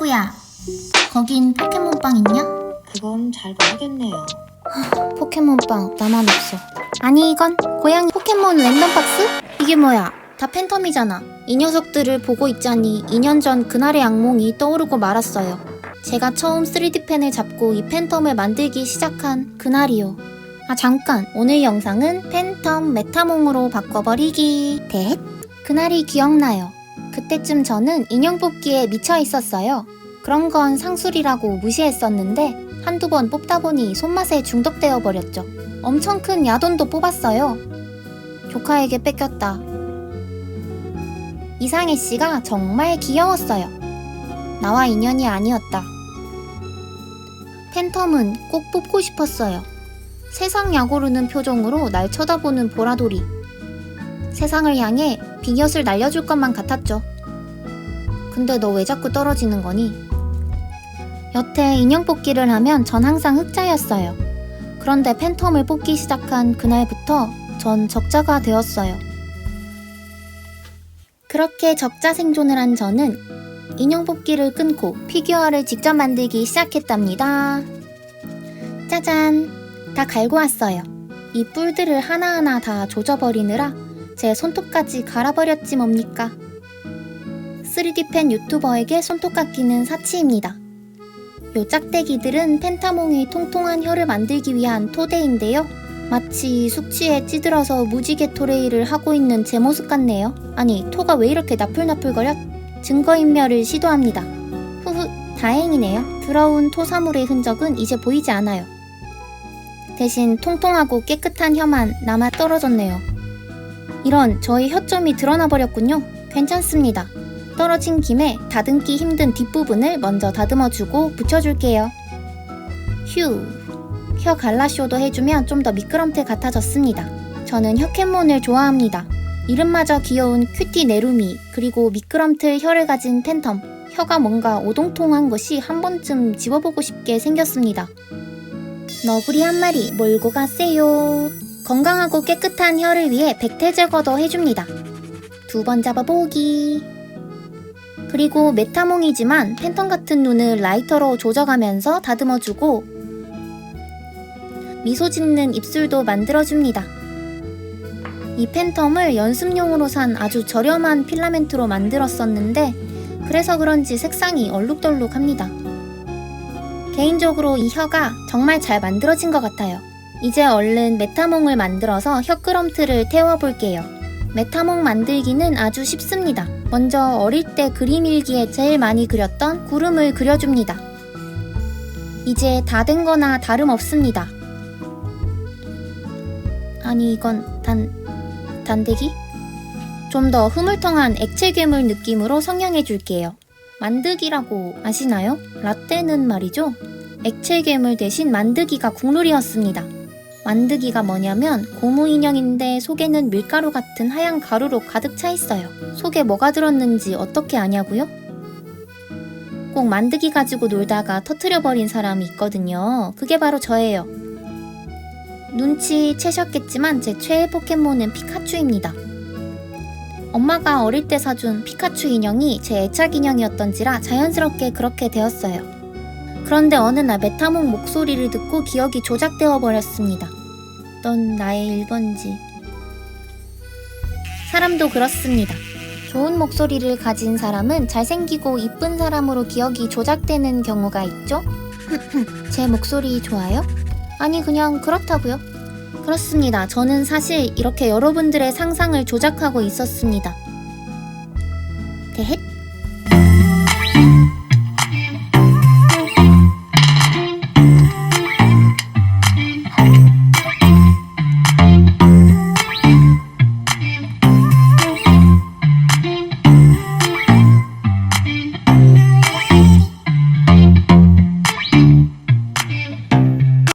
친구야, 거긴 포켓몬빵 있냐? 그건 잘 모르겠네요. 포켓몬빵 나만 없어. 아니 이건 고양이 포켓몬 랜덤 박스? 이게 뭐야? 다 팬텀이잖아. 이 녀석들을 보고 있자니 2년 전 그날의 악몽이 떠오르고 말았어요. 제가 처음 3D 펜을 잡고 이 팬텀을 만들기 시작한 그날이요. 아 잠깐 오늘 영상은 팬텀 메타몽으로 바꿔버리기 대헷 그날이 기억나요. 그때쯤 저는 인형 뽑기에 미쳐 있었어요. 그런 건 상술이라고 무시했었는데 한두 번 뽑다 보니 손맛에 중독되어 버렸죠. 엄청 큰 야돈도 뽑았어요. 조카에게 뺏겼다. 이상해 씨가 정말 귀여웠어요. 나와 인연이 아니었다. 팬텀은 꼭 뽑고 싶었어요. 세상 야고르는 표정으로 날 쳐다보는 보라돌이. 세상을 향해 비엿을 날려줄 것만 같았죠. 근데 너 왜 자꾸 떨어지는 거니? 여태 인형 뽑기를 하면 전 항상 흑자였어요. 그런데 팬텀을 뽑기 시작한 그날부터 전 적자가 되었어요. 그렇게 적자 생존을 한 저는 인형 뽑기를 끊고 피규어를 직접 만들기 시작했답니다. 짜잔! 다 갈고 왔어요. 이 뿔들을 하나하나 다 조져버리느라 제 손톱까지 갈아버렸지 뭡니까? 3D 펜 유튜버에게 손톱 깎이는 사치입니다. 요 짝대기들은 펜타몽의 통통한 혀를 만들기 위한 토대인데요. 마치 숙취에 찌들어서 무지개 토레이를 하고 있는 제 모습 같네요. 아니, 토가 왜 이렇게 나풀나풀거려? 증거인멸을 시도합니다. 후후, 다행이네요. 더러운 토사물의 흔적은 이제 보이지 않아요. 대신 통통하고 깨끗한 혀만 남아 떨어졌네요. 이런 저의 혀점이 드러나 버렸군요. 괜찮습니다. 떨어진 김에 다듬기 힘든 뒷부분을 먼저 다듬어주고 붙여줄게요. 휴. 혀 갈라쇼도 해주면 좀 더 미끄럼틀 같아졌습니다. 저는 혀캔몬을 좋아합니다. 이름마저 귀여운 큐티 네루미, 그리고 미끄럼틀 혀를 가진 팬텀. 혀가 뭔가 오동통한 것이 한 번쯤 집어보고 싶게 생겼습니다. 너구리 한 마리 몰고 가세요. 건강하고 깨끗한 혀를 위해 백태 제거도 해줍니다. 두 번 잡아보기. 그리고 메타몽이지만 팬텀 같은 눈을 라이터로 조져가면서 다듬어주고 미소 짓는 입술도 만들어줍니다. 이 팬텀을 연습용으로 산 아주 저렴한 필라멘트로 만들었었는데 그래서 그런지 색상이 얼룩덜룩합니다. 개인적으로 이 혀가 정말 잘 만들어진 것 같아요. 이제 얼른 메타몽을 만들어서 혀끄럼틀을 태워볼게요. 메타몽 만들기는 아주 쉽습니다. 먼저 어릴 때 그림 일기에 제일 많이 그렸던 구름을 그려줍니다. 이제 다 된 거나 다름없습니다. 아니, 이건 단, 단대기? 좀 더 흐물텅한 액체 괴물 느낌으로 성형해 줄게요. 만드기라고 아시나요? 라떼는 말이죠. 액체 괴물 대신 만드기가 국룰이었습니다. 만드기가 뭐냐면 고무 인형인데 속에는 밀가루 같은 하얀 가루로 가득 차 있어요. 속에 뭐가 들었는지 어떻게 아냐고요? 꼭 만드기 가지고 놀다가 터트려 버린 사람이 있거든요. 그게 바로 저예요. 눈치 채셨겠지만 제 최애 포켓몬은 피카츄입니다. 엄마가 어릴 때 사준 피카츄 인형이 제 애착 인형이었던지라 자연스럽게 그렇게 되었어요. 그런데 어느 날 메타몽 목소리를 듣고 기억이 조작되어 버렸습니다. 넌 나의 1번지. 사람도 그렇습니다. 좋은 목소리를 가진 사람은 잘생기고 이쁜 사람으로 기억이 조작되는 경우가 있죠? 제 목소리 좋아요? 아니, 그냥 그렇다고요. 그렇습니다. 저는 사실 이렇게 여러분들의 상상을 조작하고 있었습니다. 대헷?